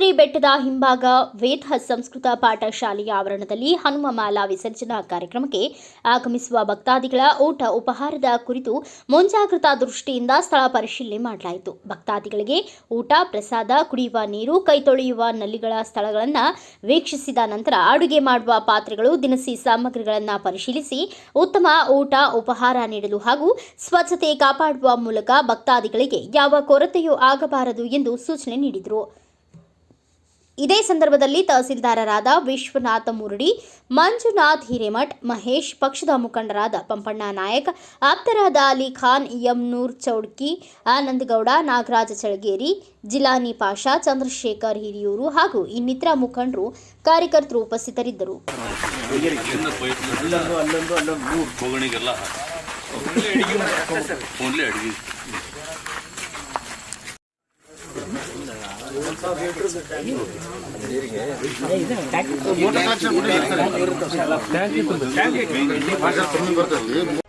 ಬೆಟ್ಟದ ಹಿಂಭಾಗ ವೇದ ಸಂಸ್ಕೃತ ಪಾಠಶಾಲೆಯ ಆವರಣದಲ್ಲಿ ಹನುಮ ಮಾಲಾ ವಿಸರ್ಜನಾ ಕಾರ್ಯಕ್ರಮಕ್ಕೆ ಆಗಮಿಸುವ ಭಕ್ತಾದಿಗಳ ಊಟ ಉಪಹಾರದ ಕುರಿತು ಮುಂಜಾಗ್ರತಾ ದೃಷ್ಟಿಯಿಂದ ಸ್ಥಳ ಪರಿಶೀಲನೆ ಮಾಡಲಾಯಿತು. ಭಕ್ತಾದಿಗಳಿಗೆ ಊಟ, ಪ್ರಸಾದ, ಕುಡಿಯುವ ನೀರು, ಕೈ ತೊಳೆಯುವ ನಲ್ಲಿಗಳ ಸ್ಥಳಗಳನ್ನು ವೀಕ್ಷಿಸಿದ ನಂತರ ಅಡುಗೆ ಮಾಡುವ ಪಾತ್ರೆಗಳು, ದಿನಸಿ ಸಾಮಗ್ರಿಗಳನ್ನು ಪರಿಶೀಲಿಸಿ ಉತ್ತಮ ಊಟ, ಉಪಹಾರ ನೀಡಲು ಹಾಗೂ ಸ್ವಚ್ಛತೆ ಕಾಪಾಡುವ ಮೂಲಕ ಭಕ್ತಾದಿಗಳಿಗೆ ಯಾವ ಕೊರತೆಯೂ ಆಗಬಾರದು ಎಂದು ಸೂಚನೆ ನೀಡಿದರು. ಇದೇ ಸಂದರ್ಭದಲ್ಲಿ ತಹಸೀಲ್ದಾರರಾದ ವಿಶ್ವನಾಥ ಮುರುಡಿ ಮಂಜುನಾಥ್ ಹಿರೇಮಠ್ ಮಹೇಶ್ ಪಕ್ಷದ ಮುಖಂಡರಾದ ಪಂಪಣ್ಣ ನಾಯಕ್ ಆಪ್ತರಾದ ಅಲಿ ಖಾನ್ ಯಮ್ನೂರ್ ಚೌಡ್ಕಿ ಆನಂದಗೌಡ ನಾಗರಾಜ ಚಳಗೇರಿ ಜಿಲಾನಿ ಪಾಷಾ ಚಂದ್ರಶೇಖರ್ ಹಿರಿಯೂರು ಹಾಗೂ ಇನ್ನಿತರ ಮುಖಂಡರು ಕಾರ್ಯಕರ್ತರು ಉಪಸ್ಥಿತರಿದ್ದರು. ಇಲ್ಲಿಂದ ಪೈಪ್ ಅಲ್ಲೊಂದು